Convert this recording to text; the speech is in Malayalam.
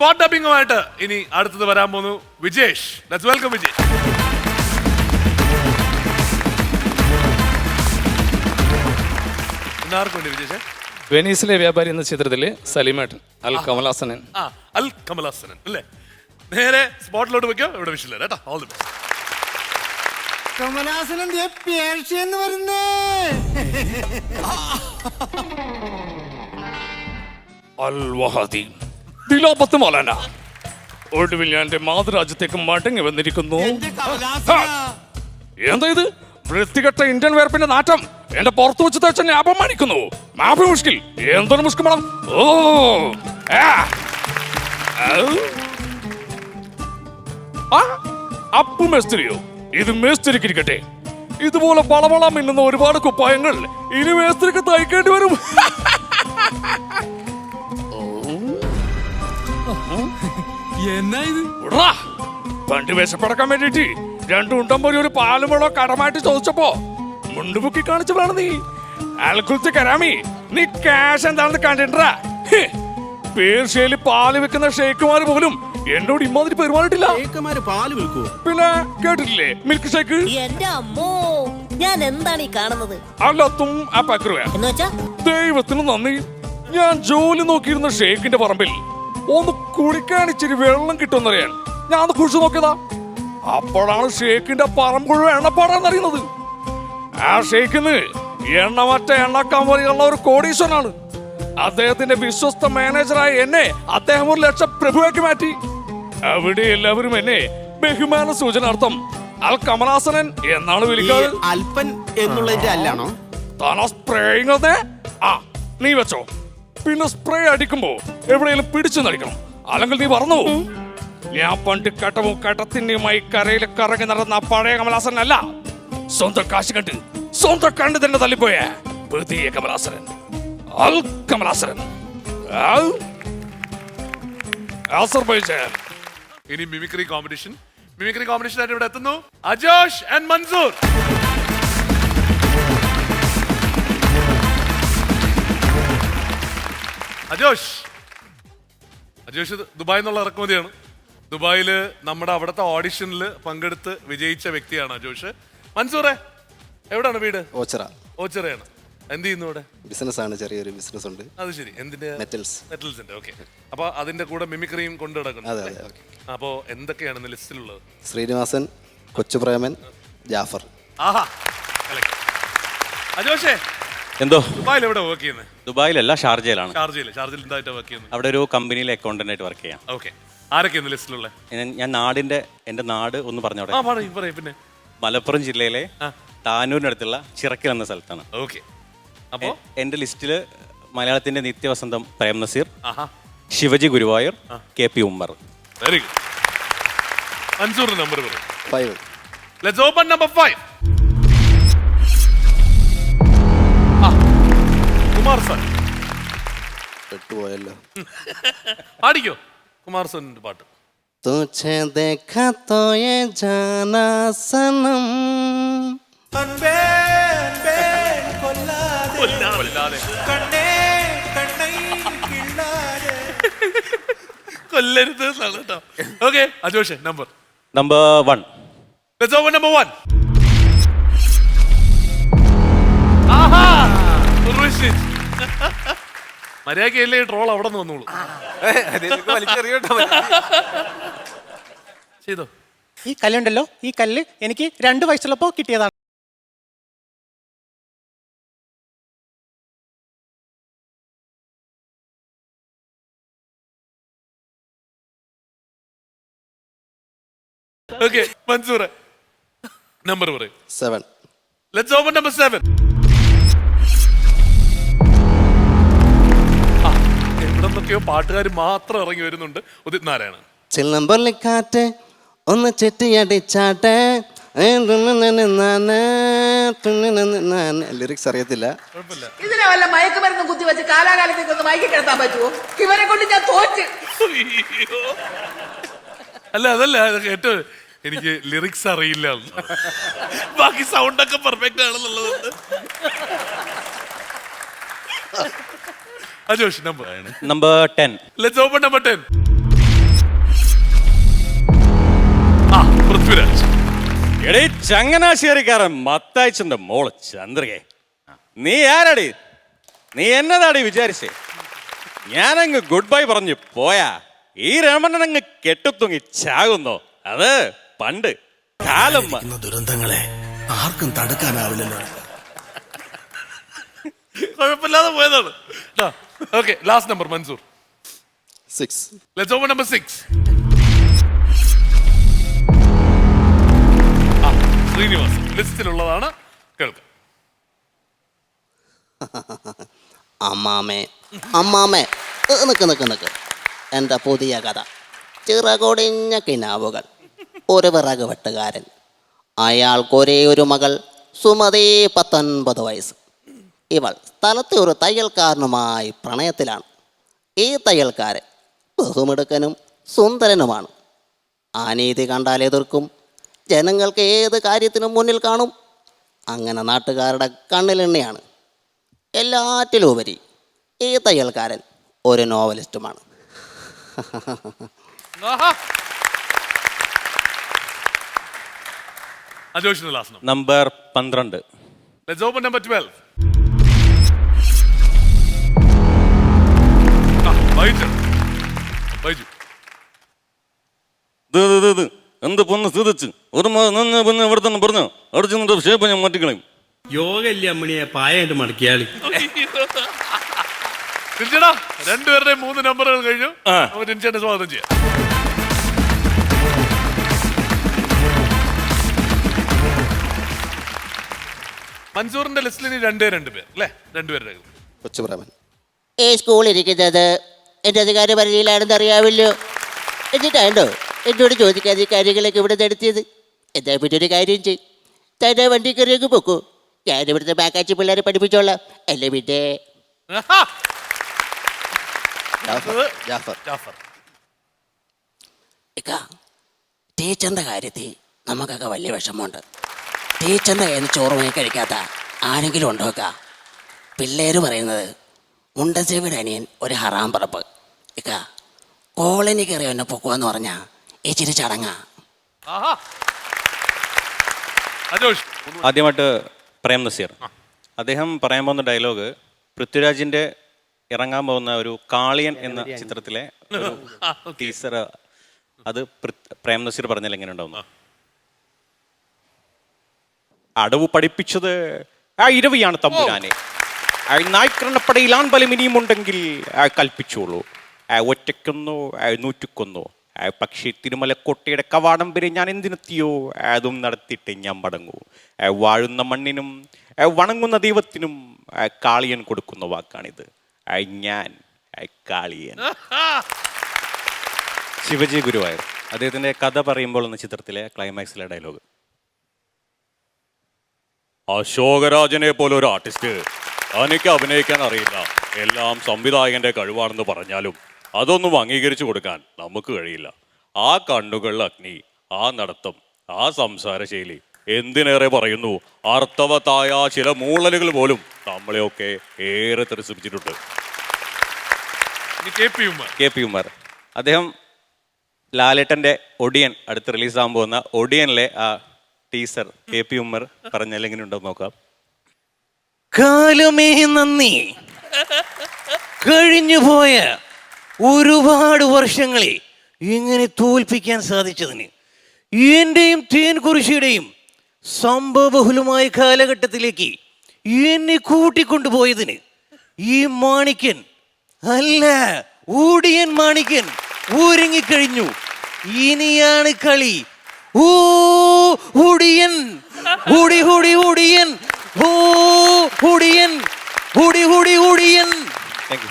സ്പോട്ട് ഡബിങ്ങുമായിട്ട് ഇനി അടുത്തത് വരാൻ പോകുന്നു Vijesh. Let's welcome Vijesh. Vijesh? വെനീസിലെ വ്യാപാരി എന്ന ചിത്രത്തിൽ സലീമേട്ടൻ അൽ കമലാസനൻ. ആ അൽ കമലാസനൻ അല്ലേ? നേരെ സ്പോട്ടിലോട്ട് വെക്കോ ഇവിടെ വിഷയം കേട്ടോ. ഓൾ ദി ബെസ്റ്റ് കമലാസനം ദേ പേർഷ്യന്ന് വരുന്നേ. അൽ വഹാദി. ദിലാപത്ത് മോലന ഒടുവിൽ ഞാൻ എന്റെ മാതൃരാജ്യത്തേക്ക് മടങ്ങി വന്നിരിക്കുന്നു. എന്താ ഇത്? വൃത്തികെട്ട ഇന്ത്യൻ വേർപ്പിന്റെ നാറ്റം എന്റെ പുറത്തു വെച്ച് തേച്ച് എന്നെ അപമാനിക്കുന്നു. മാപ്പി മുഷ്കിൽ എന്തൊരു മുഷ്കിൽ വേണം ഓ അപ്പു മേസ്തിരിയോ ഇത് മേസ്തിരിക്ക് ഇരിക്കട്ടെ ഇതുപോലെ വളവള മിന്നുന്ന ഒരുപാട് കുപ്പായങ്ങൾ ഇനി മേസ്തിരിക്ക് തയ്ക്കേണ്ടി വരും. എന്നാ ഇത് ഉടാ, പണ്ട് വിശപ്പടക്കാൻ വേണ്ടിട്ട് രണ്ടു ഉണ്ടമ്പൊരി ഒരു പാലുമുളോ കടമായിട്ട് ചോദിച്ചപ്പോ മുണ്ടുപൊക്കി കാണിച്ചതാണ് നീ. അൽക്കുലത്ത് കരാമി നീ ക്യാഷ് എന്താണെന്ന് കണ്ടിട്ടാ പേർഷ്യയിൽ പാൽ വെക്കുന്ന ഷേക്കുമാര് പോലും എന്നോട് ഇമ്മാതിരി പെരുമാറിയിട്ടില്ല. ഏക്കന്മാര് പാൽ വിൽക്കൂ പിന്നെ കേട്ടിട്ടില്ലേ മിൽക്ക് ഷേക്ക് എന്റെ അമ്മോ ഞാൻ എന്താണ് ഈ കാണുന്നത്? അല്ലത്തും ആ പക്രുവ എന്ന് വെച്ചാ? ദൈവത്തിന് നന്ദി. ഞാൻ ജോലി നോക്കിയിരുന്ന ഷേക്കിന്റെ പറമ്പിൽ ഒന്ന് കുടിക്കാൻ ഇച്ചിരി വെള്ളം കിട്ടുമെന്നറിയാൻ. ഞാൻ ഒന്ന് കുഴിച്ചു നോക്കിയതാ. അപ്പോഴാണ് ഷേക്കിന്റെ പറമ്പുഴ മുഴുവൻ എണ്ണപ്പാടാന്നറിയുന്നത്. ആ ഷേക്കിന് എണ്ണമറ്റ എണ്ണക്കമ്പനികളുള്ള ഒരു കോടീശ്വരനാണ്. അദ്ദേഹത്തിന്റെ വിശ്വസ്ത മാനേജറായ എന്നെ അദ്ദേഹം ഒരു ലക്ഷം പ്രഭുവാക്കി മാറ്റി. അവിടെ എല്ലാവരും എന്നെ ബഹുമാന സൂചനാർത്ഥം അൽ കമലാസനൻ എന്നാണ് വിളിക്കുന്നത് വിളിക്കാറ് അല്പൻ എന്നുള്ളതിന്റെ അല്ലാണോ? താനോ സ്പ്രേയിങ് ആ നീ വെച്ചോ. പിന്നെ സ്പ്രേ അടിക്കുമ്പോ എവിടെയെങ്കിലും പിടിച്ചു നടിക്കണം. അല്ലെങ്കിൽ നീ പറഞ്ഞു പോകും. ഞാൻ പണ്ട് കട്ടവും കട്ടത്തിന്റെയുമായി കരയിൽ കറങ്ങി നടന്ന പഴയ കമലാസൻ അല്ല സ്വന്തം കാശ് കണ്ട് സ്വന്തം കണ്ട് തന്നെ തള്ളിപ്പോയ പുതിയ കമലാസനൻ. അൽ ഇനി മിമിക്രി കോമ്പറ്റീഷൻ. മിമിക്രി കോമ്പറ്റീഷൻ ആയിട്ട് ഇവിടെ എത്തുന്നു അജോഷ് ആൻഡ് മൻസൂർ. അജോഷ്. അജോഷ് ദുബായിൽ നിന്നുള്ള ഇറക്കുമതിയാണ്. ദുബായിൽ നമ്മുടെ അവിടുത്തെ ഓഡിഷനിൽ പങ്കെടുത്ത് വിജയിച്ച വ്യക്തിയാണ് അജോഷ്. മൻസൂറെ എവിടെയാണ് വീട്? ഓച്ചറ. ഓച്ചറയാണ്. എന്ത് ചെയ്യുന്നു അവിടെ ബിസിനസ് ആണ് ചെറിയൊരു ബിസിനസ് ഉണ്ട് അത് ശരി. എന്തിന്റെ? മെറ്റൽസ് മെറ്റൽസിന്റെ ഓക്കെ അപ്പൊ അതിന്റെ കൂടെ മിമിക്രിയും കൊണ്ടു നടക്കുന്നത് അതെ അപ്പോ എന്തൊക്കെയാണ് ഇന്ന് ലിസ്റ്റിലുള്ളത്? ശ്രീനിവാസൻ കൊച്ചുപ്രേമൻ ജാഫർ. ആഹാ. അജോഷേ എന്തോ? ദുബായിൽ എവിടെ വർക്ക് ചെയ്യുന്നത് ദുബായിലല്ല ഷാർജയിലാണ്. ഷാർജയിൽ ഷാർജയിൽ എന്തായിട്ട് വർക്ക് ചെയ്യുന്നത് അവിടെ ഒരു കമ്പനിയിൽ അക്കൗണ്ടന്റ് ആയിട്ട് വർക്ക് ചെയ്യാം. ഓക്കെ ആരൊക്കെ ലിസ്റ്റിലുള്ള ഞാൻ- നാടിന്റെ എന്റെ നാട് ഒന്ന് പറഞ്ഞോടെ ആ പറയും പറയും പിന്നെ. മലപ്പുറം ജില്ലയിലെ താനൂരിനടുത്തുള്ള ചിറക്കൽ എന്ന സ്ഥലത്താണ്. ഓക്കെ അപ്പോ? എ- എന്റെ ലിസ്റ്റിൽ മലയാളത്തിന്റെ നിത്യവസന്തം പ്രേം നസീർ ആഹാ. Sivaji Guruvayur K P Ummer. Very good മൻസൂറിന്റെ number പറയും. Five let's open number five Kumar sir പെട്ടുപോയല്ലോ പാടിക്കോ കുമാർ സാറിന്റെ പാട്ട് तुझे देखा तो ये जाना सनम കൊല്ലാതെ കൊല്ലരുത് എന്നാണ് കേട്ടോ okay അജോഷെ number number one Let's open മര്യാദയ്ക്കല്ലേ troll അവിടെ നിന്ന് വന്നോളൂ. ചെയ്തോ? ഈ കല്ലുണ്ടല്ലോ ഈ കല്ല് എനിക്ക് രണ്ട് വയസ്സുള്ളപ്പോ കിട്ടിയതാണ്. ഓക്കെ മൻസൂർ നമ്പർ പറയും. Seven let's open number seven എവിടെ നിന്നൊക്കെയോ പാട്ടുകാർ മാത്രം ഇറങ്ങി വരുന്നുണ്ട്. ഉദിത് നാരായണൻ. ചിലമ്പൊല്ലിക്കാറ്റ് ഒന്ന് ചെട്ടിയടിച്ചാട്ടെ. ലിറിക്സ് അറിയത്തില്ല. ഇതിനെ വല്ല മയക്കുമരുന്ന് കുത്തിവെച്ച് കാലാകാലത്തേക്ക് ഒന്ന് മയക്കി കിടത്താൻ പറ്റുമോ ഇവരെ കൊണ്ട് ഞാൻ തോറ്റ്. അല്ല അതല്ല ഏറ്റവും കേട്ടോ എനിക്ക് ലിറിക്സ് അറിയില്ല. ബാക്കി സൗണ്ട് ഒക്കെ പെർഫെക്റ്റ് ആണെന്നുള്ളത്. Ajosh, number. Number 10. 10. എടേ ചങ്ങനാശ്ശേരിക്കാരൻ മത്തായിച്ചന്റെ മോൾ ചന്ദ്രകെ. നീ ആരാടി? നീ എന്നതാടി വിചാരിച്ചേ? ഞാനങ്ങ് ഗുഡ് ബൈ പറഞ്ഞു പോയാ. ഈ രമണൻ അങ്ങ് കെട്ടുത്തുങ്ങി ചാകുന്നോ. അത് പണ്ട് കാലം ദുരന്തങ്ങളെ ആർക്കും തടുക്കാനാവില്ലല്ലോ. കുഴപ്പമില്ലാതെ പോയതാണ്. Okay last number Mansoor six let's open number six Srinivas ലിസ്റ്റിലുള്ളതാണ് കേൾക്കാം. അമ്മാമേ അമ്മാമേ. നിക്ക് നിക്ക് നിക്ക്. എന്റെ പുതിയ കഥ? ചിറകൊടിഞ്ഞ കിനാവുകൾ. ഒരു വിറക് വെട്ടുകാരൻ. അയാൾക്കൊരേ ഒരു മകൾ സുമതി പത്തൊൻപത് വയസ്സ്. ഇവൾ സ്ഥലത്തെ ഒരു തയ്യൽക്കാരനുമായി പ്രണയത്തിലാണ്. ഈ തയ്യൽക്കാരൻ ബഹുമിടുക്കനും സുന്ദരനുമാണ്. അനീതി കണ്ടാൽ എതിർക്കും. ജനങ്ങൾക്ക് ഏത് കാര്യത്തിനും മുന്നിൽ കാണും. അങ്ങനെ നാട്ടുകാരുടെ കണ്ണിലെണ്ണയാണ് എല്ലാറ്റിലുപരി ഈ തയ്യൽക്കാരൻ ഒരു നോവലിസ്റ്റുമാണ്. നമ്പർ പന്ത്രണ്ട്. Let's open number 12. ഇത് എന്ത് പൊന്ന് സ്ഥിതിച്ച്? ഒരു നിന്ന് പിന്നെ ഇവിടെ തന്നെ പറഞ്ഞു? അവിടെ ചെന്നിട്ട് ഷേപ്പ് ഞാൻ മാറ്റിക്കളയും. യോഗ ഇല്ല അമ്മണിയെ പായായിട്ട് മടക്കിയാളി? ടിൻചേട്ടാ രണ്ടുപേരുടെയും മൂന്ന് നമ്പറുകൾ കഴിഞ്ഞു. നമുക്ക് ടിൻചേട്ടനെ സ്വാഗതം ചെയ്യാം. മൻസൂറിന്റെ ലിസ്റ്റിൽ ഇനി രണ്ടേ രണ്ട് പേർ അല്ലേ? രണ്ടുപേരുടെ കയ്യിൽ. കൊച്ചു പ്രേമൻ ഈ സ്കൂളിരിക്കുന്നത് എന്റെ അധികാര പരിധിയിലാണെന്ന് അറിയാമല്ലോ. എന്നിട്ടാണ്ടോ എന്നോട് ചോദിക്കാതെ ഈ കാര്യങ്ങളൊക്കെ ഇവിടെ നടത്തിയത്. എന്താ പിന്നെ ഒരു കാര്യം ചെയ്യും. തന്നെ വണ്ടി കയറിയൊക്കെ പോക്കൂ. ഞാൻ ഇവിടുത്തെ ബാക്കാച്ചി പിള്ളേരെ പഠിപ്പിച്ചോളാം. അല്ലേ പിന്നെ? ടീച്ചറിന്റെ കാര്യത്തിൽ നമുക്കൊക്കെ വലിയ വിഷമമുണ്ട്. ടീച്ചറിന്റെ കയ്യിൽ നിന്ന് ചോറ് വാങ്ങി കഴിക്കാത്ത ആരെങ്കിലും ഉണ്ടോക്ക പിള്ളേർ പിള്ളേര് പറയുന്നത് മുണ്ടസേവിയുടെ അനിയൻ ഒരു ഹറാം പറപ്പ് ഇക്ക കോളനി കയറി എന്നെ പൊക്കുവെന്ന് പറഞ്ഞ ഇച്ചിരി ചടങ്ങാ. ആദ്യമായിട്ട് പ്രേം നസീർ. അദ്ദേഹം പറയാൻ പോകുന്ന ഡയലോഗ് പൃഥ്വിരാജിന്റെ ഇറങ്ങാൻ പോകുന്ന ഒരു കാളിയൻ എന്ന ചിത്രത്തിലെ ഒരു ടീസർ അത് പ്രേം നസീർ പറഞ്ഞാൽ എങ്ങനെ ഉണ്ടാവുന്നു അടവ് പഠിപ്പിച്ചത് ആ ഇരവിയാണ് തമ്പുരാനെ. നായ്ക്കരണപ്പടയിൽ ആൺബലം ഇനിയും ഉണ്ടെങ്കിൽ കൽപ്പിച്ചോളൂ. ഒറ്റയ്ക്കൊന്നോ ആ നൂറ്റിക്കൊന്നോ. ആ പക്ഷേ തിരുമലക്കോട്ടയുടെ കവാടം വരെ ഞാൻ എന്തിനെത്തിയോ അതും നടത്തിയിട്ട് ഞാൻ മടങ്ങൂ. വാഴുന്ന മണ്ണിനും വണങ്ങുന്ന ദൈവത്തിനും കാളിയൻ കൊടുക്കുന്ന വാക്കാണിത്. ഞാൻ കാളിയൻ. ശിവജി ഗുരുവായൂർ അദ്ദേഹത്തിന്റെ കഥ പറയുമ്പോൾ എന്ന ചിത്രത്തിലെ ക്ലൈമാക്സിലെ ഡയലോഗ്. അശോകരാജനെ പോലെ ഒരു ആർട്ടിസ്റ്റ് തനിക്ക് അഭിനയിക്കാൻ അറിയില്ല. എല്ലാം സംവിധായകന്റെ കഴിവാണെന്ന് പറഞ്ഞാലും അതൊന്നും അംഗീകരിച്ചു കൊടുക്കാൻ നമുക്ക് കഴിയില്ല. ആ കണ്ണുകൾ അഗ്നി ആ നടത്തം ആ സംസാര ശൈലി എന്തിനേറെ പറയുന്നു? അർത്ഥവത്തായ ചില മൂളലുകൾ പോലും നമ്മളെയൊക്കെ ഏറെ ത്രസിപ്പിച്ചിട്ടുണ്ട്. K P Umar. ഉമർ. അദ്ദേഹം ലാലേട്ടന്റെ ഒടിയൻ അടുത്ത് റിലീസാകാൻ പോകുന്ന ഒടിയനിലെ ആ ടീസർ കെ പി ഉമ്മർ പറഞ്ഞാൽ എങ്ങനെ ഉണ്ടോ നോക്കാം. കാലമേ നന്ദി. കഴിഞ്ഞുപോയ ഒരുപാട് വർഷങ്ങളെ ഇങ്ങനെ തോൽപ്പിക്കാൻ സാധിച്ചതിന്? എന്റെയും തേൻ കുറിശിയുടെയും സംഭവബഹുലമായ കാലഘട്ടത്തിലേക്ക് എന്നെ കൂട്ടിക്കൊണ്ടുപോയതിന് ഈ മാണിക്കൻ അല്ല ഊടിയൻ മാണിക്കൻ ഊരങ്ങിക്കഴിഞ്ഞു ഇനിയാണ് കളി. ഊടിയൻ ഊടി ഊടി ഹുടി ஹூ ஹுடியன் ஹுடி ஹுடி ஹுடியன். Thank you